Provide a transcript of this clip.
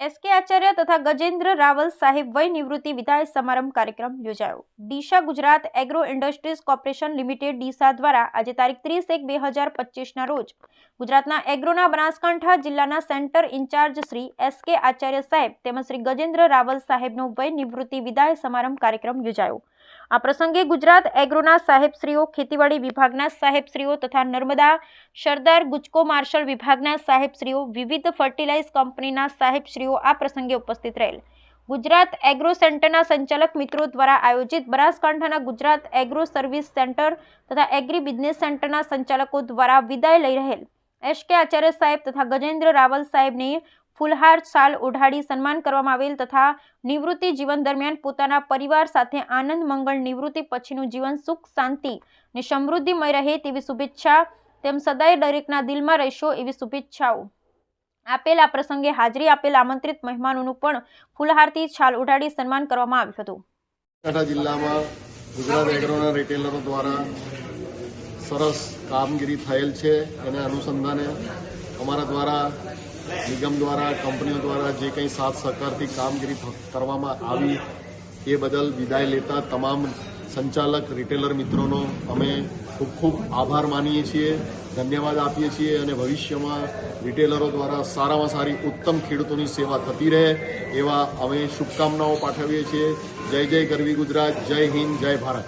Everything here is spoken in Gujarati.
એસકે આચાર્ય તથા ગજેન્દ્ર રાવલ સાહેબ વય નિવૃત્તિ વિદાય સમારંભ કાર્યક્રમ યોજાયો. Deesa Gujarat Agro Industries Corporation Limited Deesa દ્વારા આજે તારીખ ત્રીસ એક બે હજાર પચીસના રોજ ગુજરાતના એગ્રોના બનાસકાંઠા જિલ્લાના સેન્ટર ઇન્ચાર્જ શ્રી એસ કે આચાર્ય સાહેબ તેમજ શ્રી ગજેન્દ્ર રાવલ સાહેબનો વય નિવૃત્તિ વિદાય સમારંભ કાર્યક્રમ યોજાયો. આ પ્રસંગે ગુજરાત એગ્રોના સાહેબશ્રીઓ, ખેતીવાડી વિભાગના સાહેબશ્રીઓ તથા નર્મદા સરદાર ગુજકો માર્શલ વિભાગના સાહેબશ્રીઓ, વિવિધ ફર્ટિલાઇઝ કંપનીના સાહેબશ્રીઓ આ પ્રસંગે ઉપસ્થિત રહેલ. ગુજરાત એગ્રો સેન્ટરના સંચાલક મિત્રો દ્વારા આયોજિત બનાસકાંઠાના ગુજરાત એગ્રો સર્વિસ સેન્ટર તથા એગ્રી બિઝનેસ સેન્ટરના સંચાલકો દ્વારા વિદાય લઈ રહેલ. એસ કે આચાર્ય સાહેબ તથા ગજેન્દ્ર રાવલ સાહેબને ફુલહાર શાલ ઓઢાડી સન્માન કરવામાં આવેલ તથા નિવૃત્તિ જીવન દરમિયાન પોતાના પરિવાર સાથે આનંદ મંગળ નિવૃત્તિ પછીનું જીવન સુખ, શાંતિ ને સમૃદ્ધિમય રહે તેવી શુભેચ્છા તેમ સદાય દરેકના દિલમાં રહેશો એવી શુભેચ્છાઓ. આપેલ આ પ્રસંગે હાજરી આપેલ આમંત્રિત મહેમાનોનું પણ ફૂલહારથી છાલ ઉડાડી સન્માન કરવામાં આવ્યું હતું. બનાસકાંઠા જિલ્લામાં ગુજરાત એગ્રોના રિટેલરો દ્વારા સરસ કામગીરી થયેલ છે. એને અનુસંધાને અમારા દ્વારા, નિગમ દ્વારા, કંપનીઓ દ્વારા જે કંઈ સાથ સહકારથી કામગીરી કરવામાં આવી, એ બદલ વિદાય લેતા તમામ સંચાલક રિટેલર મિત્રોનો અમે ખૂબ ખૂબ આભાર માનીએ છીએ, ધન્યવાદ આપીએ છીએ અને ભવિષ્યમાં રિટેલરો દ્વારા સારામાં સારી ઉત્તમ ખેડૂતોની સેવા થતી રહે, એવા અમે શુભકામનાઓ પાઠવીએ છીએ. જય જય ગરવી ગુજરાત, જય હિન્દ, જય ભારત.